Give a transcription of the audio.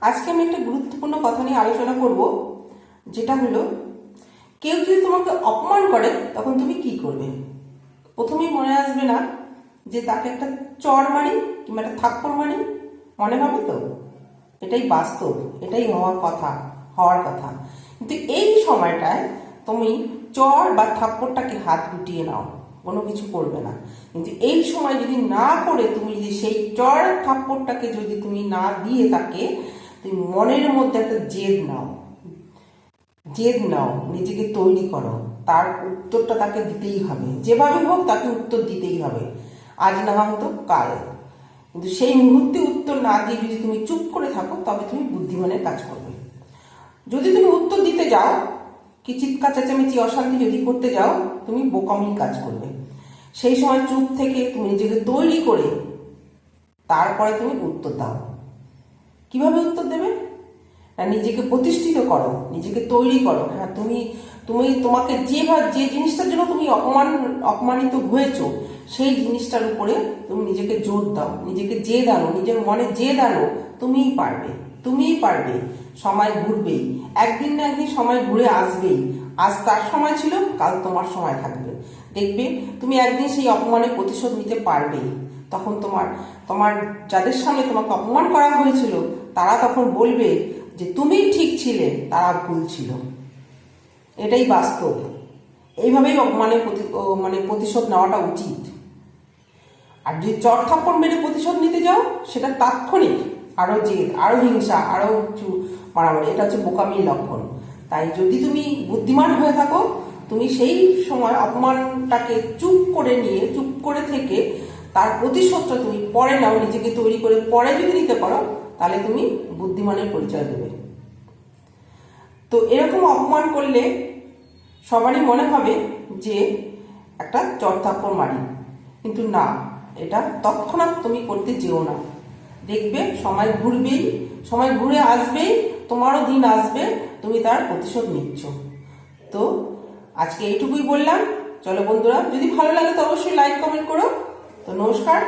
আজকে আমি একটা গুরুত্বপূর্ণ কথা নিয়ে আলোচনা করব, যেটা হলো, কেউ যদি তোমাকে অপমান করে, তখন তুমি কি করবে? প্রথমেই মনে আসবে না যে তাকে একটা চর মারি কিংবা একটা থাপ্পড় মারি, মনে হবে তো? এটাই বাস্তব, এটাই হওয়ার কথা হওয়ার কথা। কিন্তু এই সময়টায় তুমি চর বা থাপ্পড়টাকে হাত গুটিয়ে নাও, কোনো কিছু করবে না। কিন্তু এই সময় যদি না করে তুমি যদি সেই চর থাপ্পড়টাকে যদি তুমি না দিয়ে তাকে তুমি মনের মধ্যে একটা জেদ নাও। জেদ নাও, নিজেকে তৈরি করো। তার উত্তরটা তাকে দিতেই হবে। যেভাবে হোক তাকে উত্তর দিতেই হবে। আজ না হোক তো কাল। কিন্তু সেই মুহূর্তে উত্তর না দিয়ে যদি তুমি চুপ করে থাকো, তবে তুমি বুদ্ধিমানের কাজ করবে। যদি তুমি উত্তর দিতে যাও, কি চিৎকার, চেঁচামেচি, অশান্তি যদি করতে যাও, তুমি বোকামি কাজ করবে। সেই সময় চুপ থেকে তুমি নিজেকে তৈরি করে তারপরে তুমি উত্তর দাও। কীভাবে উত্তর দেবে? নিজেকে প্রতিষ্ঠিত করো, নিজেকে তৈরি করো। হ্যাঁ তুমি তুমি তোমাকে যেভাবে যে জিনিসটার জন্য তুমি অপমান, অপমানিত হয়েছো, সেই জিনিসটার উপরে তুমি নিজেকে জোর দাও, নিজেকে যে দানো, নিজের মনে যে দানো, তুমিই পারবে তুমিই পারবে। সময় ঘুরবেই, একদিন না একদিন সময় ঘুরে আসবেই। আজ তার সময় ছিল, কাল তোমার সময় থাকবে। দেখবে, তুমি একদিন সেই অপমানের প্রতিশোধ নিতে পারবেই। তখন তোমার তোমার যাদের সামনে তোমাকে অপমান করা হয়েছিল, তারা তখন বলবে যে তুমিই ঠিক ছিলে, তারা ভুল ছিল। এটাই বাস্তব। এইভাবেই অপমানের প্রতি মানে প্রতিশোধ নেওয়াটা উচিত। আর যদি চট থাপ্পড় মেরে প্রতিশোধ নিতে যাও, সেটা তাৎক্ষণিক। আরও জেদ আরও হিংসা আরও কিছু মারামারি, এটা হচ্ছে বোকামির লক্ষণ। তাই যদি তুমি বুদ্ধিমান হয়ে থাকো, তুমি সেই সময় অপমানটাকে চুপ করে নিয়ে, চুপ করে থেকে তার প্রতিশোধটা তুমি পরে নাও, নিজেকে তৈরি করে পরে যদি নিতে পারো, তাহলে তুমি বুদ্ধিমানের পরিচয় দেবে। তো এরকম অপমান করলে সবারই মনে হবে যে একটা চড়থাপ্পড় মারি। কিন্তু না, এটা তৎক্ষণাৎ তুমি করতে যেও না। দেখবে সময় ঘুরবেই, সময় ঘুরে আসবেই, তোমারও দিন আসবে, তুমি তার প্রতিশোধ নিচ্ছ। তো আজকে এইটুকুই বললাম। চলো বন্ধুরা, যদি ভালো লাগে তো অবশ্যই লাইক কমেন্ট করো। তো নমস্কার